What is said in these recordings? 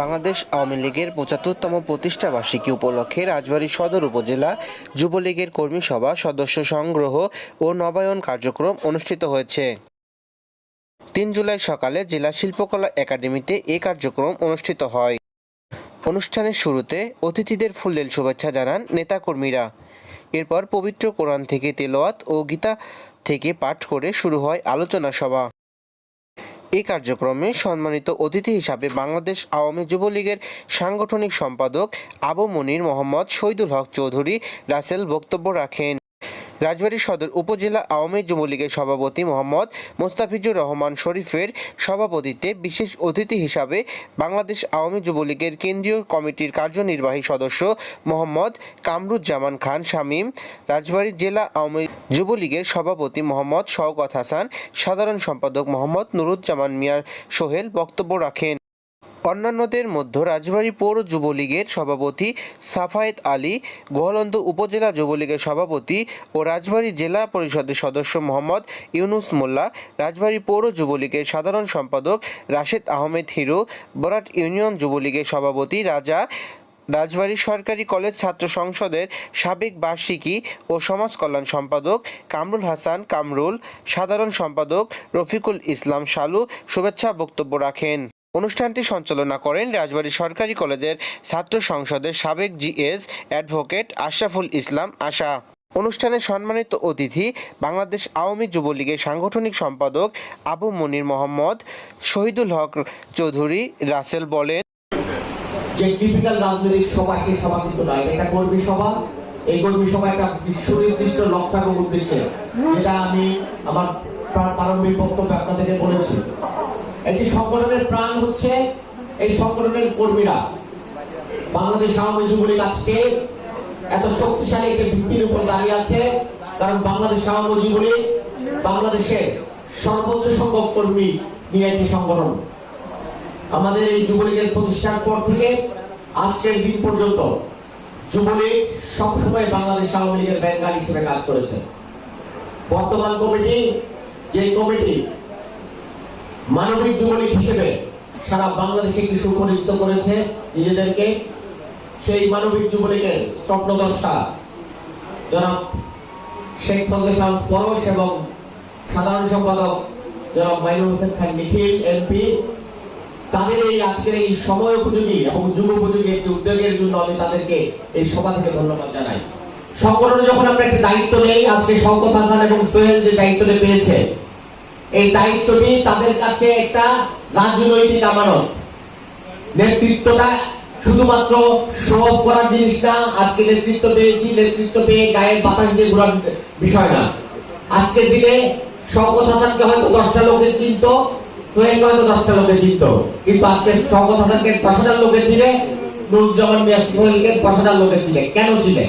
বাংলাদেশ আওয়ামী লীগের পঁচাত্তরতম প্রতিষ্ঠা বার্ষিকী উপলক্ষে রাজবাড়ী সদর উপজেলা যুবলীগের কর্মী সভা, সদস্য সংগ্রহ ও নবায়ন কার্যক্রম অনুষ্ঠিত হয়েছে। তিন জুলাই সকালে জেলা শিল্পকলা একাডেমিতে এ কার্যক্রম অনুষ্ঠিত হয়। অনুষ্ঠানের শুরুতে অতিথিদের ফুললেল শুভেচ্ছা জানান নেতাকর্মীরা। এরপর পবিত্র কোরআন থেকে তেলোয়াত ও গীতা থেকে পাঠ করে শুরু হয় আলোচনা সভা। এই কার্যক্রমে সম্মানিত অতিথি হিসাবে বাংলাদেশ আওয়ামী যুবলীগের সাংগঠনিক সম্পাদক আবু মনির মোহাম্মদ শহীদুল হক চৌধুরী রাসেল বক্তব্য রাখেন। রাজবাড়ী সদর উপজেলা আওয়ামী যুবলীগের সভাপতি মোহাম্মদ মোস্তাফিজুর রহমান শরীফের সভাপতিত্বে বিশেষ অতিথি হিসাবে বাংলাদেশ আওয়ামী যুবলীগের কেন্দ্রীয় কমিটির কার্যনির্বাহী সদস্য মোহাম্মদ কামরুজ্জামান খান শামীম, রাজবাড়ী জেলা আওয়ামী যুবলীগের সভাপতি মোহাম্মদ শওকত হাসান, সাধারণ সম্পাদক মোহাম্মদ নুরুজ্জামান মিয়া সোহেল বক্তব্য রাখেন। অন্যান্যদের মধ্যে রাজবাড়ী পৌর যুবলীগের সভাপতি সাফায়েত আলী, গোয়ালন্দ উপজেলা যুবলীগের সভাপতি ও রাজবাড়ী জেলা পরিষদের সদস্য মোহাম্মদ ইউনুস মোল্লা, রাজবাড়ী পৌর যুবলীগের সাধারণ সম্পাদক রাশেদ আহমেদ হিরো, বরাট ইউনিয়ন যুবলীগের সভাপতি রাজা, রাজবাড়ী সরকারি কলেজ ছাত্র সংসদের সাবেক বার্ষিকী ও সমাজ কল্যাণ সম্পাদক কামরুল হাসান কামরুল, সাধারণ সম্পাদক রফিকুল ইসলাম শালু শুভেচ্ছা বক্তব্য রাখেন। অনুষ্ঠানটি সঞ্চালনা করেন রাজবাড়ী সরকারি কলেজের ছাত্র সংসদের সাবেক জিএস অ্যাডভোকেট আশরাফুল ইসলাম আশা। অনুষ্ঠানে সম্মানিত অতিথি বাংলাদেশ আওয়ামী যুবলীগের সাংগঠনিক সম্পাদক আবু মনির মোহাম্মদ, শহীদুল হক চৌধুরী রাসেল বলেন, যে টিপিক্যাল রাজনৈতিক নয়। এটা কর্মী সভা। এই কর্মী সভা একটা সুনির্দিষ্ট লক্ষ্য এবং উদ্দেশ্যে। যেটা আমি আমার প্রারম্ভিক আপনাদেরকে বলেছি। একটি সংগঠনের প্রাণ হচ্ছে এই সংগঠনের কর্মীরা। বাংলাদেশ আওয়ামী যুবলীগ আজকে এত শক্তিশালী একটি ভিত্তির উপর দাঁড়িয়ে আছে, কারণ বাংলাদেশ আওয়ামী যুবলীগ বাংলাদেশের সর্বোচ্চ সংখ্যক কর্মী নিয়ে একটি সংগঠন। আমাদের এই যুবলীগের প্রতিষ্ঠার পর থেকে আজকের দিন পর্যন্ত যুবলীগ সবসময় বাংলাদেশ আওয়ামী লীগের ব্যাংকার হিসেবে কাজ করেছে। বর্তমান কমিটি যে কমিটি মানবিক যুবলীগ হিসেবে সারা বাংলাদেশে একটি সুপরিচিত করেছে। নিজেদেরকে সেই মানবিক যুবলীগের স্বপ্নদর্শা জনাব শেখ ফজলে শাহ পরশ এবং সাধারণ সম্পাদক জনাব মাইনুল হোসেন খান নিখিল এমপি। তাদের এই আজকের এই সময় উপযোগী এবং যুগ উপযোগী একটি উদ্যোগের জন্য আমি তাদেরকে এই সভা থেকে ধন্যবাদ জানাই। সংগঠনে যখন আমরা একটা দায়িত্ব নেই, আজকে শওকত হাসান এবং সোহেল যে দায়িত্বটা পেয়েছে এই দায়িত্বটি তাদের কাছে একটা রাজনৈতিক আমানত। নেতৃত্বটা শুধুমাত্র শো করার জিনিস না আজকে নেতৃত্ব পেয়েছি, নেতৃত্ব পেয়ে গায়ের বাতাস দিয়ে ঘোরার বিষয় না। আজকের দিনে শওকত হাসানকে হয়তো দশটা লোকের চিন্ত, সোহেলকে হয়তো দশটা লোকের চিন্ত। কিন্তু আজকে শওকত হাসানকে দশ হাজার লোকের ছিলে নুরুজ্জামান মিয়া সোহেলকে দশ হাজার লোকের ছিলে কেন ছিলেন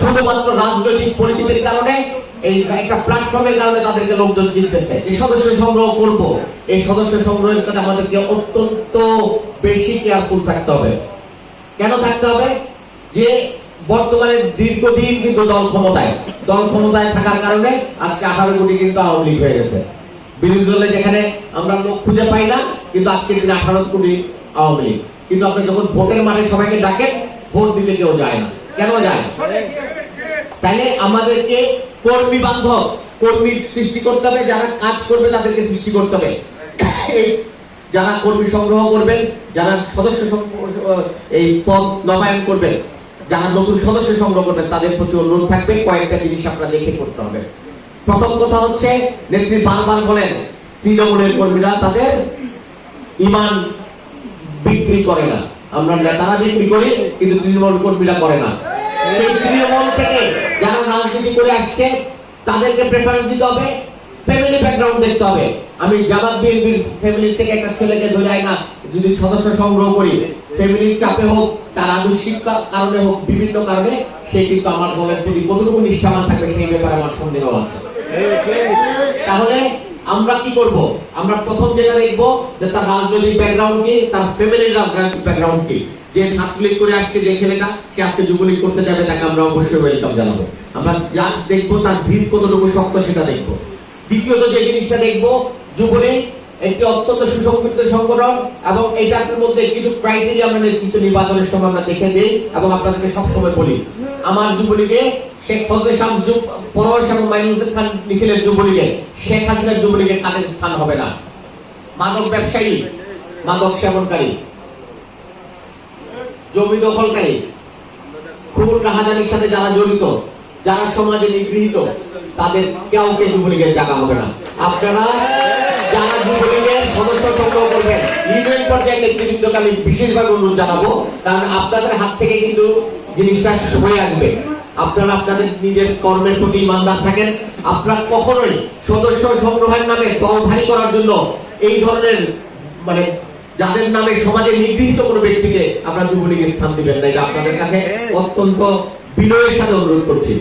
শুধুমাত্র রাজনৈতিক পরিচিতির কারণে এই একটা প্ল্যাটফর্মের কারণে তাদেরকে লোকজন চিনতেছে। এই সদস্য সংগ্রহ করব। এই সদস্য সংগ্রহের কাছে আমাদেরকে অত্যন্ত বেশি কেয়ারফুল থাকতে হবে। কেন থাকতে হবে? যে বর্তমানে দীর্ঘদিন কিন্তু দল ক্ষমতায়। দল ক্ষমতায় থাকার কারণে আজকে আঠারো কোটি কিন্তু আওয়ামী লীগ হয়ে গেছে। বিরোধী দলে যেখানে আমরা লোক খুঁজে পাই না, কিন্তু আজকে দিনে আঠারো কোটি আওয়ামী লীগ। কিন্তু আপনি যখন ভোটের মাঠে সবাইকে ডাকেন, ভোট দিতে কেউ যায় না। কেন যায়? তাইলে আমাদেরকে কর্মী বান্ধব, কর্মী সৃষ্টি করতে হবে, যারা কাজ করবে তাদেরকে সৃষ্টি করতে হবে। যারা কর্মী সংগ্রহ করবেন, যারা সদস্য এই পদ নবায়ন করবেন, যারা নতুন সদস্য সংগ্রহ করবেন, তাদের প্রতি অনুরোধ থাকবে, কয়েকটা জিনিস আপনারা দেখে করতে হবে। প্রথম কথা হচ্ছে, নেত্রী বারবার বলেন, তৃণমূলের কর্মীরা তাদের ইমান বিক্রি করে না। আমরা নেতারা বিক্রি করি, কিন্তু তৃণমূল কর্মীরা করে না। সেই তৃণমূল থেকে যারা রাজনীতি করে আসছে, তাদেরকে প্রেফারেন্স দিতে হবে ফ্যামিলি ব্যাকগ্রাউন্ড দেখতে হবে। আমি জামাত বিএনপির ফ্যামিলি থেকে একটা ছেলেকে ধরাই না, যদি সদস্য সংগ্রহ করি ফ্যামিলির চাপে হোক, তার আদর্শিক কারণে হোক, বিভিন্ন কারণে, সে কিন্তু আমার দলের প্রতি কতটুকু নিষ্ঠাবান থাকবে সেই ব্যাপারে আমার সন্দেহ আছে। তাহলে আমরা কি করব? আমরা প্রথম যেটা দেখব যে তার রাজনৈতিক ব্যাকগ্রাউন্ড কি, তার ফ্যামিলির রাজনৈতিক ব্যাকগ্রাউন্ড কি? যে ছাত্রলীগ করে আসছে, যে ছেলেটা, সে আজকে যুবলীগ করতে যাবে, তাকে আমরা অবশ্যই ওয়েলকাম জানাব। আমরা যা দেখব, তার ভিত কতটুকু শক্ত সেটা দেখব। দ্বিতীয়ত যে জিনিসটা দেখব, যুবলীগ একটি অত্যন্ত সুসংগঠিত সংগঠন এবং এটার মধ্যে কিছু ক্রাইটেরিয়া আমরা নেতৃত্ব নির্বাচনের সময় আমরা দেখে দিই এবং আপনাদেরকে সবসময় বলি। আমার যুবলীগে শেখ ফজলে যুব পরশ এবং মাইনুদ্দিন খান নিখিলের যুবলীগে শেখ হাসিনার যুবলীগে কাদের স্থান হবে না। মাদক ব্যবসায়ী, মাদক সেবনকারী। জমি দখলকারী। খুন, রাহাজানির সাথে যারা জড়িত, যারা সমাজে নিগৃহীত, তাদের কাউকে যুবলীগের জায়গা হবে না। আপনারা যারা যুবলীগের সদস্য সংগ্রহ করবেন, ইউনিয়ন পর্যায়ে নেতৃবৃন্দকে আমি বিশেষভাবে অনুরোধ জানাব, কারণ আপনাদের হাত থেকে কিন্তু জিনিসটা হয়ে আসবে। আপনারা আপনাদের নিজের কর্মের প্রতি ইমানদার থাকেন। আপনারা কখনোই সদস্য সংগ্রহের নামে দলধারী করার জন্য এই ধরনের মানে যাদের নামে সমাজে নিগৃহীত কোনো ব্যক্তিকে আপনারা যুবলীগের স্থান দিবেন না। এটা আপনাদের কাছে অত্যন্ত বিনয়ের সাথে অনুরোধ করছি।